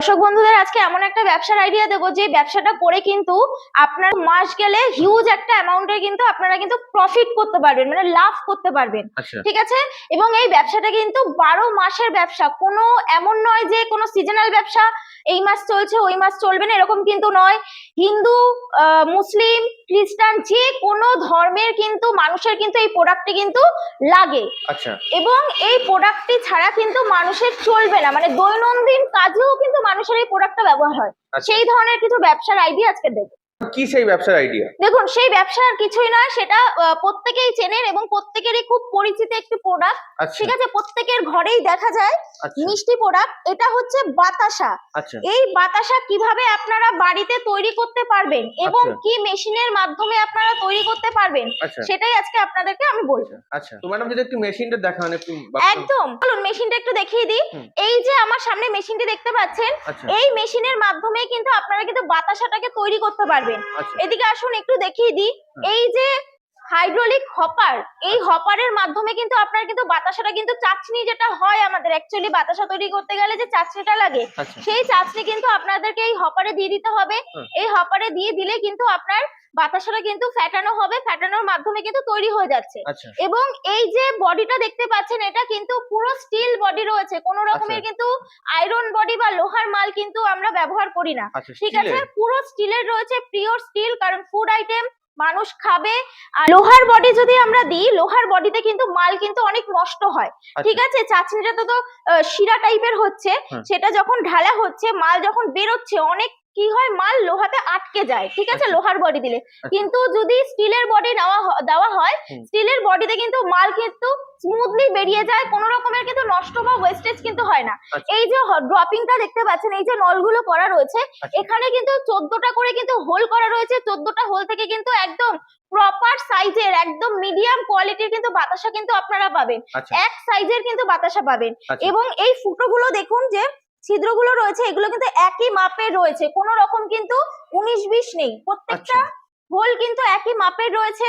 দর্শক বন্ধুদের আজকে এমন একটা ব্যবসার আইডিয়া দেবো যে ব্যবসাটা করে কিন্তু আপনার মাস গেলে হিউজ একটা অ্যামাউন্টের কিন্তু আপনারা কিন্তু প্রফিট করতে পারবেন মানে লাভ করতে পারবেন। আচ্ছা। ঠিক আছে? এবং এই ব্যবসাটা কিন্তু বারো মাসের ব্যবসা কোনো এমন নয় যে কোনো সিজনাল ব্যবসা এই মাস চলছে ওই মাস চলবে না এরকম কিন্তু নয়। হিন্দু মুসলিম খ্রিস্টান যে কোনো ধর্মের কিন্তু মানুষের কিন্তু এই প্রোডাক্টটি কিন্তু লাগে। আচ্ছা। এবং এই প্রোডাক্টটি ছাড়া কিন্তু মানুষের চলবে না মানে দৈনন্দিন কাজেও কিন্তু মানুষের এই প্রোডাক্টটা ব্যবহার হয় আচ্ছা। সেই ধরনের কিছু ব্যবসার আইডিয়া আজকে দেবো কি সেই ব্যবসার আইডিয়া দেখুন সেই ব্যবসা আর কিছুই নয় সেটা প্রত্যেকেই চেনেন এবং প্রত্যেকেরই খুব পরিচিত একটি প্রোডাক্ট আচ্ছা। ঠিক আছে প্রত্যেকের ঘরেই দেখা যায় আচ্ছা। মিষ্টি প্রোডাক্ট এটা হচ্ছে বাতাসা। আচ্ছা। এই বাতাসা কীভাবে আপনারা বাড়িতে তৈরি করতে পারবেন এবং। কি মেশিনের মাধ্যমে আপনারা তৈরি করতে পারবেন সেটাই আজকে আপনাদেরকে আমি বলব। আচ্ছা তো ম্যাডাম যদি একটু মেশিনটা দেখান একটু একদম। চলুন মেশিনটা একটু দেখিয়ে দিই। এই যে আমার সামনে মেশিনটি দেখতে পাচ্ছেন এই মেশিনের মাধ্যমে কিন্তু আপনারা কিন্তু বাতাসাটাকে তৈরি করতে পারবেন। আচ্ছা। এদিকে আসুন একটু দেখিয়ে দিই। এই যে হাইড্রোলিক হপার এই হপারের মাধ্যমে কিন্তু আপনার কিন্তু বাতাসাটা কিন্তু চাচনি যেটা হয় আমাদের। অ্যাকচুয়ালি বাতাসা তৈরি করতে গেলে যে চাচনিটা লাগে আচ্ছা। সেই চাচনি কিন্তু আপনাদেরকে এই হপারে দিয়ে দিতে হবে। এই হপারে দিয়ে দিলে কিন্তু আপনার বাতাসাটা কিন্তু ফ্যাটানো হবে ফ্যাটানোর মাধ্যমে কিন্তু তৈরি হয়ে যাচ্ছে। আচ্ছা। এবং এই যে বডিটা দেখতে পাচ্ছেন এটা কিন্তু পুরো স্টিল বডি রয়েছে কোন রকমের আচ্ছা। কিন্তু আয়রন বডি বা লোহার মাল কিন্তু আমরা ব্যবহার করি না। আচ্ছা ঠিক আছে? পুরো স্টিলের রয়েছে পিওর স্টিল কারণ ফুড আইটেম মানুষ খাবে। আর লোহার বডি যদি আমরা দিই লোহার বডিতে কিন্তু মাল কিন্তু অনেক নষ্ট হয়। ঠিক আছে? চাচনিটা তো তো শিরা টাইপের হচ্ছে সেটা যখন ঢালা হচ্ছে মাল যখন বেরোচ্ছে অনেক কি হয়? মাল লোহাতে আটকে যায় ঠিক আছে? আচ্ছা। লোহার বডি দিলে। কিন্তু যদি স্টিলের বডি নেওয়া হ- দেওয়া হয়। স্টিলের বডিতে কিন্তু মাল কিন্তু স্মুথলি বেরিয়ে যায় কোনো রকমের কিন্তু নষ্ট বা ওয়েস্টেজ কিন্তু হয় না। আচ্ছা। এই যে ড্রপিংটা দেখতে পাচ্ছেন এই যে নলগুলো করা রয়েছে আচ্ছা। এখানে কিন্তু চোদ্দটা করে কিন্তু হোল করা রয়েছে। চোদ্দটা হোল থেকে কিন্তু একদম প্রপার সাইজের একদম মিডিয়াম কোয়ালিটির কিন্তু বাতাসা কিন্তু আপনারা পাবেন। আচ্ছা। এক সাইজের কিন্তু বাতাসা পাবেন। আচ্ছা। এবং এই ফুটোগুলো দেখুন যে ছিদ্রগুলো রয়েছে এগুলো কিন্তু একই মাপের রয়েছে। কোনো রকম কিন্তু উনিশ বিশ নেই। প্রত্যেকটা আচ্ছা। হোল কিন্তু একই মাপের রয়েছে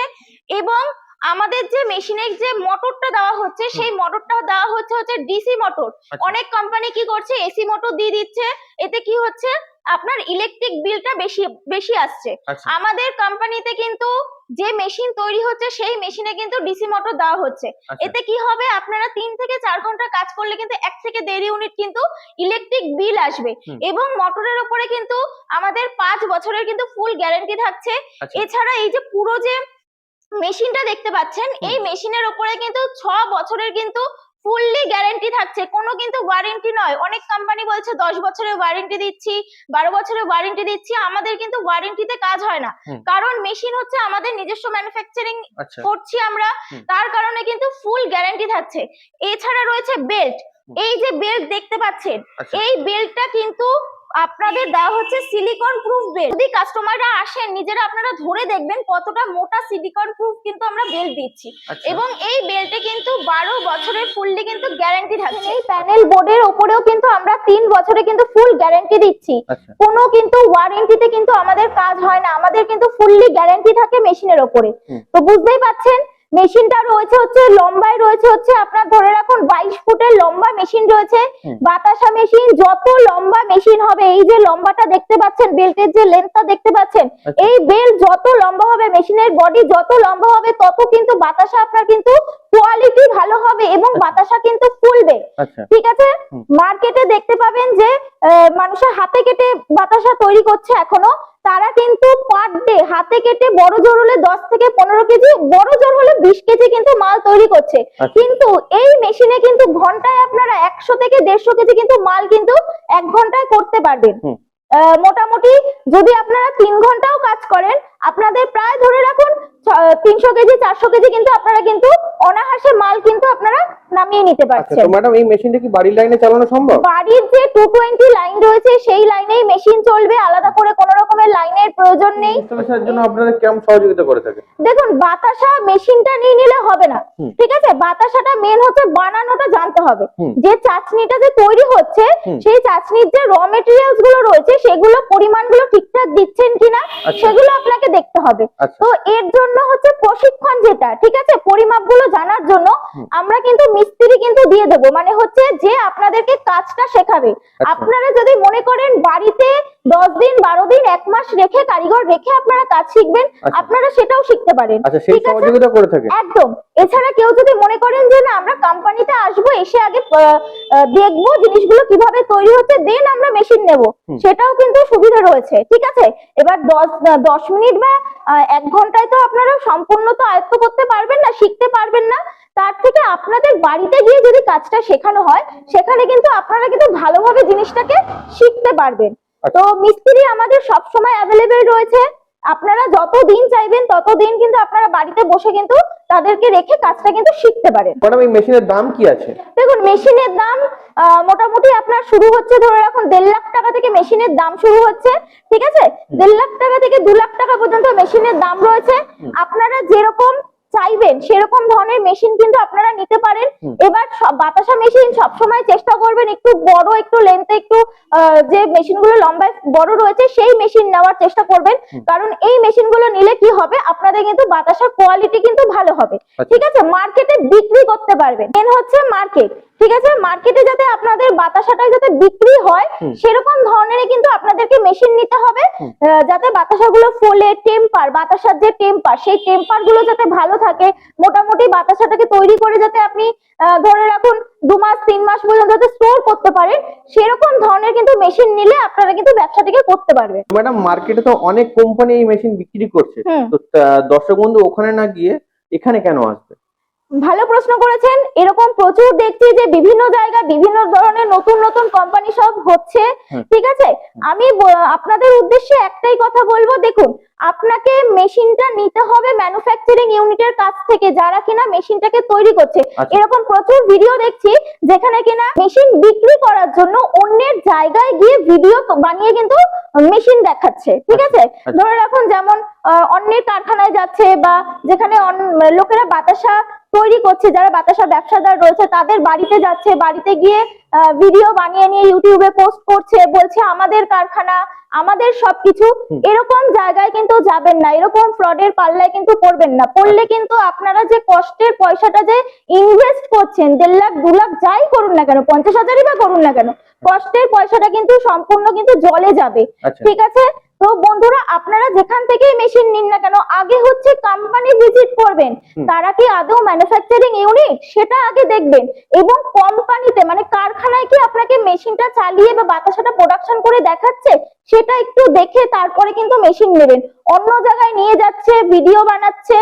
এবং আমাদের যে মেশিনের যে মোটরটা দেওয়া হচ্ছে সেই মোটরটা দেওয়া হচ্ছে হচ্ছে ডিসি মোটর আচ্ছা। অনেক কোম্পানি কি করছে এসি মোটর দিয়ে দিচ্ছে। এতে কি হচ্ছে? আপনার ইলেকট্রিক বিলটা বেশি বেশি আসছে। আচ্ছা। আমাদের কোম্পানিতে কিন্তু যে মেশিন তৈরি হচ্ছে সেই মেশিনে কিন্তু ডিসি মোটর দেওয়া হচ্ছে। আচ্ছা। এতে কি হবে? আপনারা তিন থেকে চার ঘণ্টা কাজ করলে কিন্তু এক থেকে দেড় ইউনিট কিন্তু ইলেকট্রিক বিল আসবে। এবং মোটরের উপরে কিন্তু আমাদের পাঁচ বছরের কিন্তু ফুল গ্যারান্টি থাকছে। এছাড়া এই যে পুরো যে মেশিনটা দেখতে পাচ্ছেন। এই মেশিনের উপরে কিন্তু ছ বছরের কিন্তু ফুললি গ্যারান্টি থাকছে। কোনো কিন্তু ওয়ারেন্টি নয়। অনেক কোম্পানি বলছে দশ বছরের ওয়ারেন্টি দিচ্ছি বারো বছরের ওয়ারেন্টি দিচ্ছি। আমাদের কিন্তু ওয়ারেন্টিতে কাজ হয় না। কারণ মেশিন হচ্ছে আমাদের নিজস্ব ম্যানুফ্যাকচারিং আচ্ছা। করছি আমরা। তার কারণে কিন্তু ফুল গ্যারান্টি থাকছে। এছাড়া রয়েছে বেল্ট এই যে বেল্ট দেখতে পাচ্ছেন আচ্ছা। এই বেল্টটা কিন্তু আপনাদের দেওয়া হচ্ছে সিলিকন প্রুফ বেল্ট যদি কাস্টমাররা আসেন নিজেরা আপনারা ধরে দেখবেন কতটা মোটা সিলিকন প্রুফ কিন্তু আমরা বেল্ট দিচ্ছি। আচ্ছা। এবং এই বেল্টে কিন্তু বারো বছরের ফুললি কিন্তু গ্যারান্টি থাকছে। এই প্যানেল বোর্ডের ওপরেও কিন্তু আমরা তিন বছরে কিন্তু ফুল গ্যারান্টি দিচ্ছি। আচ্ছা। কোনো কিন্তু ওয়ারেন্টিতে কিন্তু আমাদের কাজ হয় না। আমাদের কিন্তু ফুললি গ্যারান্টি থাকে মেশিনের ওপরে। তো বুঝতেই পাচ্ছেন মেশিনটা রয়েছে হচ্ছে লম্বায় রয়েছে হচ্ছে আপনার ধরে রাখুন বাইশ ফুটের লম্বা মেশিন রয়েছে বাতাসা মেশিন যত লম্বা মেশিন হবে এই যে লম্বাটা দেখতে পাচ্ছেন বেল্টের যে লেন্থটা দেখতে পাচ্ছেন আচ্ছা। এই বেল্ট যত লম্বা হবে মেশিনের বডি যত লম্বা হবে তত কিন্তু বাতাসা আপনার কিন্তু কোয়ালিটি ভালো হবে এবং বাতাসা কিন্তু ফুলবে। আচ্ছা। ঠিক আছে? মার্কেটে দেখতে পাবেন যে মানুষের হাতে কেটে বাতাসা তৈরি করছে এখনও। পার ডে হাতে কেটে বড় জোর হলে দশ থেকে পনেরো কেজি বড় জোর হলে বিশ কেজি কিন্তু মাল তৈরি করছে। আচ্ছা। কিন্তু এই মেশিনে কিন্তু ঘন্টায় আপনারা একশো থেকে দেড়শো কেজি কিন্তু মাল কিন্তু এক ঘন্টায় করতে পারবেন। আহ, মোটামুটি যদি আপনারা তিন ঘন্টাও কাজ করেন আপনাদের প্রায় ধরে রাখুন তিনশো কেজি চারশো কেজি কিন্তু আপনারা কিন্তু অনাহাসে মাল কিন্তু আপনারা নামিয়ে নিতে আচ্ছা পারছেন। ম্যাডাম এই মেশিনটা কি বাড়ির লাইনে চালানো সম্ভব? বাড়ির যে টু টোয়েন্টি লাইন রয়েছে সেই লাইনেই মেশিন চলবে আলাদা করে কোনো রকমের লাইনের প্রয়োজন নেই। জন্য আপনাদের কেমন সহযোগিতা করে থাকে দেখুন বাতাসা মেশিনটা নিয়ে নিলে হবে না। ঠিক আছে? বাতাসাটা মেন হচ্ছে বানানোটা জানতে হবে। যে চাচনিটা যে তৈরি হচ্ছে সেই চাচনির যে র মেটেরিয়ালসগুলো রয়েছে সেগুলো পরিমাণগুলো ঠিকঠাক দিচ্ছেন কিনা আচ্ছা। সেগুলো আপনাকে দেখতে হবে। আচ্ছা। তো এর জন্য হচ্ছে প্রশিক্ষণ যেটা ঠিক আছে? পরিমাপগুলো জানার জন্য আমরা কিন্তু মিস্ত্রি কিন্তু দিয়ে দেবো। মানে হচ্ছে যে আপনাদেরকে কাজটা শেখাবে। আচ্ছা। আপনারা যদি মনে করেন বাড়িতে দশ দিন বারো দিন এক মাস রেখে কারিগর রেখে আপনারা কাজ শিখবেন আচ্ছা। আপনারা সেটাও শিখতে পারেন। আচ্ছা ঠিক আছে। একদম। এছাড়া কেউ যদি মনে করেন যে না আমরা কোম্পানিতে আসব এসে আগে দেখব জিনিসগুলো কীভাবে তৈরি হচ্ছে দেন আমরা মেশিন নেব। সেটাও কিন্তু সুবিধা রয়েছে। ঠিক আছে? এবার দশ দশ মিনিট বা এক ঘন্টায় তো আপনারা সম্পূর্ণ তো আয়ত্ত করতে পারবেন না শিখতে পারবেন না। তার থেকে আপনাদের বাড়িতে গিয়ে যদি কাজটা শেখানো হয় সেখানে কিন্তু আপনারা কিন্তু ভালোভাবে জিনিসটাকে শিখতে পারবেন। তো মিস্ত্রি আমাদের সব সময় অ্যাভেলেবেল রয়েছে। আপনারা যত দিন চাইবেন তত দিন কিন্তু আপনারা বাড়িতে বসে কিন্তু তাদেরকে রেখে কাজটা কিন্তু শিখতে পারেন। ম্যাডাম এই মেশিনের দাম কি আছে? দেখুন মেশিনের দাম মোটামুটি আপনার শুরু হচ্ছে ধরে রাখুন দেড় লাখ টাকা থেকে মেশিনের দাম শুরু হচ্ছে ঠিক আছে? দেড় লাখ টাকা থেকে দু লাখ টাকা পর্যন্ত মেশিনের দাম রয়েছে। আপনারা যেরকম চাইবেন সেরকম ধরনের মেশিন কিন্তু আপনারা নিতে পারেন। এবার বাতাসা মেশিন সবসময় চেষ্টা করবেন একটু বড় একটু লেন্থে একটু আহ, যে মেশিনগুলো লম্বায় বড় রয়েছে সেই মেশিন নেওয়ার চেষ্টা করবেন। কারণ এই মেশিনগুলো নিলে কি হবে? আপনাদের কিন্তু বাতাসার কোয়ালিটি কিন্তু ভালো হবে। আচ্ছা। ঠিক আছে? মার্কেটে বিক্রি করতে পারবেন। মেন হচ্ছে মার্কেট ঠিক আছে? মার্কেটে যাতে আপনাদের বাতাসাটা যাতে বিক্রি হয় সেরকম ধরনেরই কিন্তু আপনাদেরকে মেশিন নিতে হবে যাতে বাতাসাগুলো ফোলে টেম্পার বাতাসার যে টেম্পার সেই টেম্পারগুলো যাতে ভালো থাকে মোটামুটি বাতাসাটাকে তৈরি করে যাতে আপনি ধরে রাখুন দু মাস তিন মাস পর্যন্ত যাতে স্টোর করতে পারেন সেরকম ধরনের কিন্তু মেশিন নিলে আপনারা কিন্তু ব্যবসাটাকে করতে পারবেন ম্যাডাম মার্কেটে তো অনেক কোম্পানি এই মেশিন বিক্রি করছে। তো দর্শক বন্ধু ওখানে না গিয়ে এখানে কেন আসবে? ভালো প্রশ্ন করেছেন। এরকম প্রচুর দেখছি যে বিভিন্ন জায়গায় বিভিন্ন ধরনের নতুন নতুন কোম্পানি সব হচ্ছে। ঠিক আছে? আমি আপনাদের উদ্দেশ্যে একটাই কথা বলব। দেখুন আপনাকে মেশিনটা নিতে হবে ম্যানুফ্যাকচারিং ইউনিটের কাছ থেকে যারা কিনা মেশিনটাকে তৈরি করছে। আচ্ছা। এরকম প্রচুর ভিডিও দেখছি যেখানে কিনা মেশিন বিক্রি করার জন্য অন্যের জায়গায় গিয়ে ভিডিও বানিয়ে কিন্তু মেশিন দেখাচ্ছে। ঠিক আছে? আচ্ছা। ধরে রাখুন যেমন অন্যের কারখানায় যাচ্ছে বা যেখানে লোকেরা বাতাসা তৈরি করছে যারা বাতাসা ব্যবসাদার রয়েছে তাদের বাড়িতে যাচ্ছে বাড়িতে গিয়ে ভিডিও বানিয়ে নিয়ে ইউটিউবে পোস্ট করছে বলছে আমাদের কারখানা আমাদের সবকিছু এরকম জায়গায় কিন্তু যাবেন না এরকম ফ্রডের পাল্লায় কিন্তু পড়বেন না। পড়লে কিন্তু আপনারা যে কষ্টের পয়সাটা যে ইনভেস্ট করছেন দেড় লাখ দু লাখ যাই করুন না কেন পঞ্চাশ হাজারই বা করুন না কেন কষ্টের পয়সাটা কিন্তু সম্পূর্ণ কিন্তু জলে যাবে। আচ্ছা। ঠিক আছে? তো বন্ধুরা আপনারা যেখান থেকেই মেশিন নিন না কেন আগে হচ্ছে কোম্পানি ভিজিট করবেন। তারা কি আদৌ ম্যানুফ্যাকচারিং ইউনিট সেটা আগে দেখবেন। এবং কোম্পানিতে মানে কারখানায় কি আপনাকে মেশিনটা চালিয়ে বা বাতাসাটা প্রোডাকশন করে দেখাচ্ছে? সেটা একটু দেখে তারপরে কিন্তু মেশিন নেবেন। অন্য জায়গায় নিয়ে যাচ্ছে ভিডিও বানাচ্ছে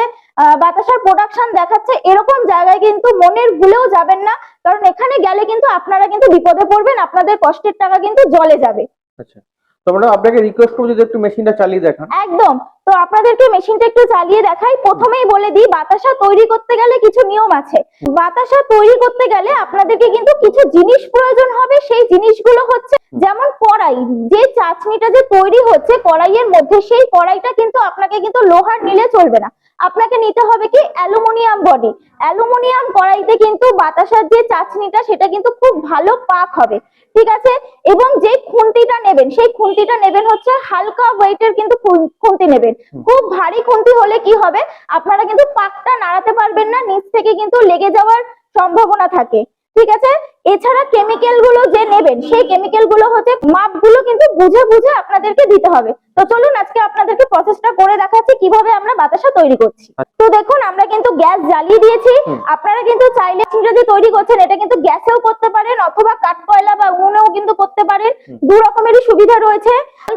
বাতাসার প্রোডাকশন দেখাচ্ছে এরকম জায়গায় কিন্তু মনের ভুলেও যাবেন না। কারণ এখানে গেলে কিন্তু আপনারা কিন্তু বিপদে পড়বেন আপনাদের কষ্টের টাকা কিন্তু জলে যাবে। আচ্ছা। তো ম্যাডাম, আপনাকে রিকোয়েস্ট করব যদি একটু মেশিনটা চালিয়ে দেখান। একদম। তো আপনাদেরকে মেশিনটা একটু চালিয়ে দেখাই। প্রথমেই বলে দিই, বাতাসা তৈরি করতে গেলে কিছু নিয়ম আছে। বাতাসা তৈরি করতে গেলে আপনাদেরকে কিন্তু কিছু জিনিস প্রয়োজন হবে। সেই জিনিসগুলো হচ্ছে যেমন কড়াই। যে চাচনিটা যে তৈরি হচ্ছে কড়াইয়ের মধ্যে, সেই কড়াইটা কিন্তু আপনাকে কিন্তু লোহার নিলে চলবে না। আপনাকে নিতে হবে কি? Aluminium body. অ্যালুমিনিয়াম কড়াইতে কিন্তু বাতাসার যে চাচনিটা সেটা কিন্তু খুব ভালো পাক হবে। ঠিক আছে? এবং যে খুন্তিটা নেবেন সেই খুন্তিটা নেবেন হচ্ছে হালকা ওয়েটের কিন্তু খুন্তি নেবেন। খুব ভারী খুন্তি হলে কি হবে? আপনারা কিন্তু পাকটা নাড়াতে পারবেন না নিচ থেকে কিন্তু লেগে যাওয়ার সম্ভাবনা থাকে। ঠিক আছে? এছাড়া কেমিক্যালগুলো যে নেবেন সেই কেমিক্যালগুলো হচ্ছে মাপগুলো কিন্তু বুঝে বুঝে আপনাদেরকে দিতে হবে। তো চলুন আজকে আপনাদেরকে প্রসেসটা করে দেখাচ্ছি কীভাবে আমরা বাতাসা তৈরি করছি। তো দেখুন আমরা কিন্তু গ্যাস জ্বালিয়ে দিয়েছি। আপনারা কিন্তু চাইলে যদি তৈরি করছেন এটা কিন্তু গ্যাসেও করতে পারেন অথবা কাঠ কয়লা বা উনুনেও কিন্তু করতে পারেন। দু রকমেরই সুবিধা রয়েছে।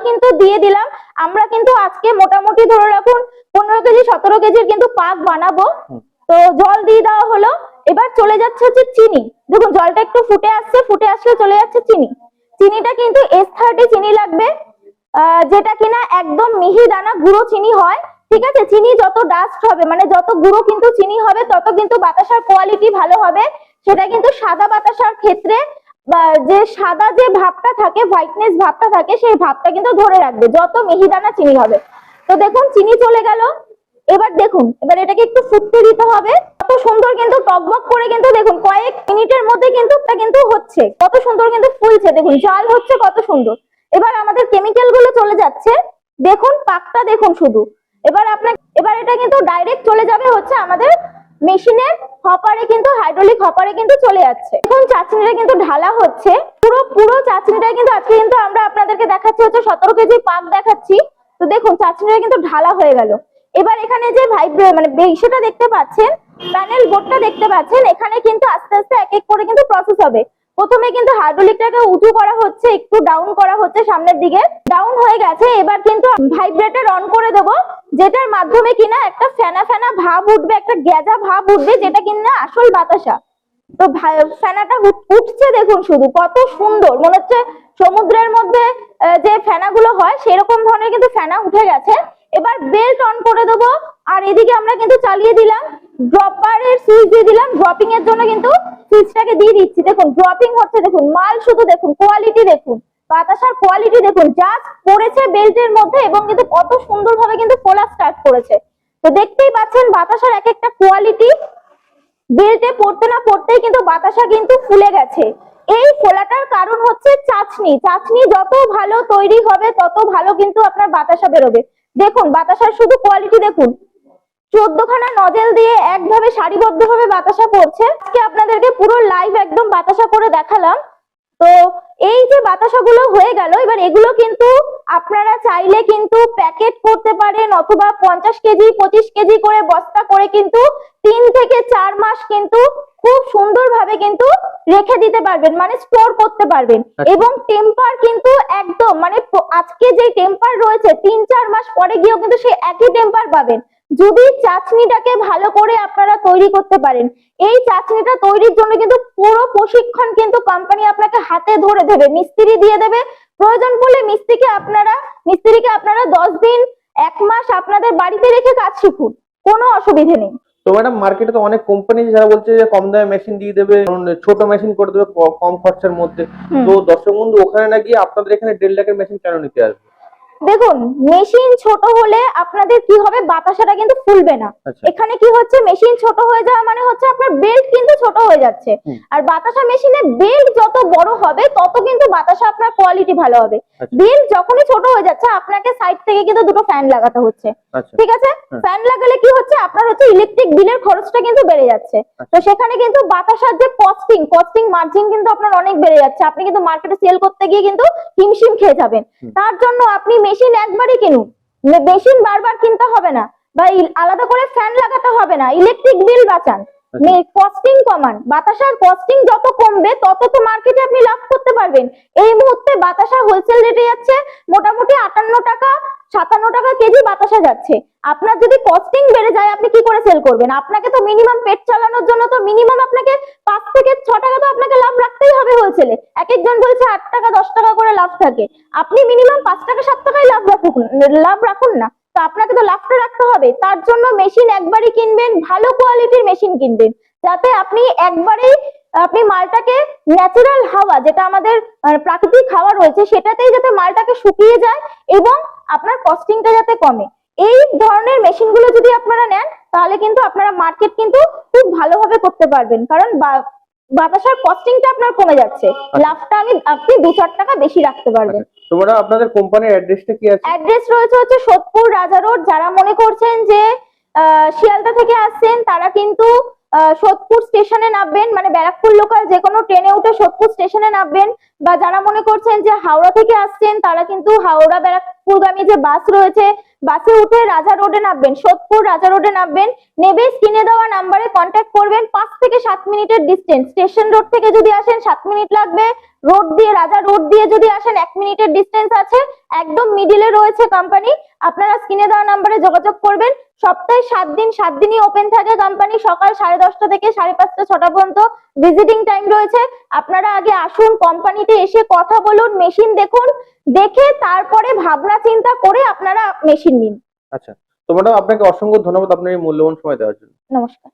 কিন্তু দিয়ে দিলাম। আমরা কিন্তু আজকে মোটামুটি ধরে রাখুন পনেরো কেজি সতেরো কেজির কিন্তু পাক বানাবো। তো জল দিয়ে দেওয়া হলো। এবার চলে যাচ্ছে হচ্ছে চিনি। দেখুন, জলটা একটু ফুটে আসছে, ফুটে আসলে চলে যাচ্ছে চিনি। চিনিটা কিন্তু এস থার্টি চিনি লাগবে যেটা কিনা একদম মিহি দানা গুঁড়ো চিনি হয়, ঠিক আছে? চিনি যত ডাস্ট হবে মানে যত গুঁড়ো কিন্তু চিনি হবে, তত কিন্তু বাতাসার কোয়ালিটি ভালো হবে। সেটা কিন্তু সাদা বাতাসার ক্ষেত্রে যে সাদা যে ভাবটা থাকে হোয়াইটনেস ভাবটা থাকে, সেই ভাবটা কিন্তু ধরে রাখবে, যত মিহিদানা চিনি হবে। তো দেখুন, চিনি চলে গেল। এবার দেখুন, এবার এটাকে একটু ফুটতে দিতে হবে। কত সুন্দর কিন্তু টকবক করে কিন্তু দেখুন, কয়েক মিনিটের মধ্যে কিন্তু কিন্তু হচ্ছে। কত সুন্দর কিন্তু ফুলছে, দেখুন, জাল হচ্ছে কত সুন্দর। এবার আমাদের কেমিক্যালগুলো চলে যাচ্ছে। দেখুন, পাকটা দেখুন শুধু। এবার আপনার এবার এটা কিন্তু ডাইরেক্ট চলে যাবে হচ্ছে আমাদের মেশিনের হপারে কিন্তু হাইড্রোলিক হপারে কিন্তু চলে যাচ্ছে। এখন চাচনিটা কিন্তু ঢালা হচ্ছে। পুরো পুরো চাচনিটা কিন্তু আজকে কিন্তু আমরা আপনাদেরকে দেখাচ্ছি হচ্ছে সতেরো কেজি পাক দেখাচ্ছি। তো দেখুন চাচনিটা কিন্তু ঢালা হয়ে গেল। এবার এখানে যে ভাইব্রে মানে সেটা দেখতে পাচ্ছেন। প্যানেল বোর্ডটা দেখতে পাচ্ছেন, এখানে কিন্তু আস্তে আস্তে এক এক করে কিন্তু প্রসেস হবে। প্রথমে কিন্তু হাইড্রোলিকটাকে উঁচু করা হচ্ছে, একটু ডাউন করা হচ্ছে সামনের দিকে। ডাউন হয়ে গেছে, এবার কিন্তু ভাইব্রেটর অন করে দেব, যেটার মাধ্যমে কিনা একটা ফেনা ফেনা ভাব উঠবে, একটা গ্যাজা ভাব উঠবে, যেটা কিনা আসল বাতাসা। তো ফেনাটা উঠছে দেখুন শুধু, কত সুন্দর। মনে হচ্ছে সমুদ্রের মধ্যে যে ফেনাগুলো হয়, সেরকম ধরনের কিন্তু ফেনা উঠে গেছে। এবার বেল্ট অন করে দেবো। আর এদিকে আমরা কিন্তু চালিয়ে দিলাম। ড্রপারের সুইচ দিয়ে দিলাম। ড্রপিং এর জন্য কিন্তু সুইচটাকে দিয়ে দিচ্ছি। দেখুন ড্রপিং হচ্ছে, দেখুন, মাল শুধু দেখুন কোয়ালিটি দেখুন, বাতাসার কোয়ালিটি দেখুন জাস্ট পড়েছে বেল্টের মধ্যে এবং কিন্তু কত সুন্দরভাবে কিন্তু খোলা স্টার্ট করেছে। তো দেখতেই পাচ্ছেন, বাতাসার এক একটা কোয়ালিটি বেল্টে পড়তে না পড়তেই কিন্তু বাতাসা কিন্তু ফুলে গেছে। এই ফোলাটার কারণ হচ্ছে চাচনি চাচনি যত ভালো তৈরি হবে, তত ভালো কিন্তু আপনার বাতাসা বেরোবে। দেখুন বাতাসার শুধু কোয়ালিটি দেখুন। চোদ্দখানা নজেল দিয়ে একভাবে সারিবদ্ধভাবে বাতাসা পড়ছে আজকে আপনাদেরকে পুরো লাইভ একদম বাতাসা করে দেখালাম। তো এই যে বাতাসাগুলো হয়ে গেল এবার এগুলো কিন্তু আপনারা চাইলে কিন্তু প্যাকেট করতে পারেন অথবা পঞ্চাশ কেজি পঁচিশ কেজি করে বস্তা করে কিন্তু তিন থেকে চার মাস কিন্তু খুব সুন্দরভাবে কিন্তু রেখে দিতে পারবেন মানে স্টোর করতে পারবেন আচ্ছা। এবং টেম্পার কিন্তু একদম মানে আজকে যে টেম্পার রয়েছে তিন চার মাস পরে গিয়েও কিন্তু সেই একই টেম্পার পাবেন যদি চাচনিটাকে ভালো করে আপনারা তৈরি করতে পারেন এই চাচনিটা তৈরির জন্য কিন্তু পুরো প্রশিক্ষণ কিন্তু কোম্পানি আপনাকে হাতে ধরে দেবে মিস্ত্রি দিয়ে দেবে। প্রয়োজন পড়লে মিস্ত্রিকে আপনারা মিস্ত্রিকে আপনারা দশ দিন এক মাস আপনাদের বাড়িতে রেখে কাজ শিখুন কোনো অসুবিধে নেই। তো ম্যাডাম মার্কেটে তো অনেক কোম্পানি যারা বলছে যে কম দামে মেশিন দিয়ে দেবে ছোট মেশিন করে দেবে কম খরচার মধ্যে। তো দর্শক বন্ধু ওখানে না গিয়ে আপনাদের এখানে দেড় লাখের মেশিন কেন নিতে আসবে? দেখুন মেশিন ছোট হলে আপনাদের কি হবে? বাতাসাটা কিন্তু ফুলবে না। আচ্ছা। এখানে কি হচ্ছে? মেশিন ছোট হয়ে যাওয়া মানে হচ্ছে আপনার বেল্ট কিন্তু ছোট হয়ে যাচ্ছে। আর বাতাসা মেশিনে বেল্ট যত বড় হবে তত কিন্তু বাতাসা আপনার কোয়ালিটি ভালো হবে। আচ্ছা। বেল্ট যখনই ছোট হয়ে যাচ্ছে আপনাকে সাইড থেকে কিন্তু দুটো ফ্যান লাগাতে হচ্ছে। আচ্ছা। ঠিক আছে। ফ্যান লাগালে কি হচ্ছে? আপনার হচ্ছে ইলেকট্রিক বিলের খরচটা কিন্তু বেড়ে যাচ্ছে। তো সেখানে কিন্তু বাতাসার যে কস্টিং কস্টিং মার্জিন কিন্তু আপনার অনেক বেড়ে যাচ্ছে। আপনি কিন্তু মার্কেটে সেল করতে গিয়ে কিন্তু হিমশিম খেয়ে যাবেন। তার জন্য আপনি মেশিন একবারই কিনুন। মেশিন বারবার কিনতে হবে না। বা আলাদা করে ফ্যান লাগাতে হবে না। ইলেকট্রিক বিল বাঁচান। কস্টিং কমান। বাতাসার কস্টিং যত কমবে, তত তো মার্কেটে আপনি লাভ করতে পারবেন। এই মুহূর্তে বাতাসা হোলসেল রেটে যাচ্ছে, মোটামুটি আটান্ন টাকা, সাতান্ন টাকা কেজি বাতাসা যাচ্ছে। আপনার যদি কস্টিং বেড়ে যায়, আপনি কি করে সেল করবেন? আপনাকে তো মিনিমাম পেট চালানোর জন্য তো মিনিমাম আপনাকে পাঁচ থেকে ছ টাকা তো আপনাকে লাভ রাখতেই হবে হোলসেলে এক একজন বলছে আট টাকা, দশ টাকা করে লাভ থাকে। আপনি মিনিমাম পাঁচ টাকা, সাত টাকায় লাভ রাখুন লাভ রাখুন না। তো আপনাকে তো লাভটা রাখতে হবে। তার জন্য মেশিন একবারই কিনবেন ভালো কোয়ালিটির মেশিন কিনবেন। যাতে আপনি একবারেই আপনি মালটাকে ন্যাচারাল হাওয়া যেটা আমাদের প্রাকৃতিক হাওয়া রয়েছে সেটাতেই যাতে মালটাকে শুকিয়ে যায় এবং আপনার কস্টিংটা যাতে কমে। এই ধরনের মেশিনগুলো যদি আপনারা নেন তাহলে কিন্তু আপনারা মার্কেট কিন্তু খুব ভালোভাবে করতে পারবেন। কারণ বাতাসার কস্টিংটা আপনার কমে যাচ্ছে। লাভটা আমি আপনি দু চার টাকা বেশি রাখতে পারবেন। তো ম্যাডাম, আপনাদের কোম্পানির অ্যাড্রেসটা কি আছে? অ্যাড্রেস রয়েছে হচ্ছে সোদপুর রাজা রোড। যারা মনে করছেন যে শিয়ালদা থেকে আসছেন, তারা কিন্তু সোদপুর স্টেশনে নামবেন মানে ব্যারাকপুর লোকাল যে কোনো ট্রেনে উঠে সোদপুর স্টেশনে নামবেন। বা যারা মনে করছেন যে হাওড়া থেকে আসছেন, তারা কিন্তু হাওড়া ব্যারাকপুরগামী যে বাস রয়েছে, বাসে উঠে রাজা রোডে নামবেন, সোদপুর রাজা রোডে নামবেন। নেবে স্ক্রিনে দেওয়া নাম্বারে কন্ট্যাক্ট করবেন। পাঁচ থেকে সাত মিনিটের ডিস্টেন্স স্টেশন রোড থেকে যদি আসেন, সাত মিনিট লাগবে। রোড দিয়ে, রাজা রোড দিয়ে যদি আসেন, এক মিনিটের ডিস্টেন্স আছে। একদম মিডিলে রয়েছে কোম্পানি আপনারা স্ক্রিনে দেওয়া নাম্বারে যোগাযোগ করবেন। সপ্তাহে সাত দিন, সাত দিনই ওপেন থাকে কোম্পানি সকাল সাড়ে দশটা থেকে সাড়ে পাঁচটা, ছটা পর্যন্ত ভিজিটিং টাইম রয়েছে। আপনারা আগে আসুন কোম্পানিতে এসে কথা বলুন মেশিন দেখুন। দেখে তারপরে ভাবনা চিন্তা করে আপনারা মেশিন নিন। আচ্ছা। তো ম্যাডাম আপনাকে অসংখ্য ধন্যবাদ আপনার এই মূল্যবান সময় দেওয়ার জন্য। নমস্কার।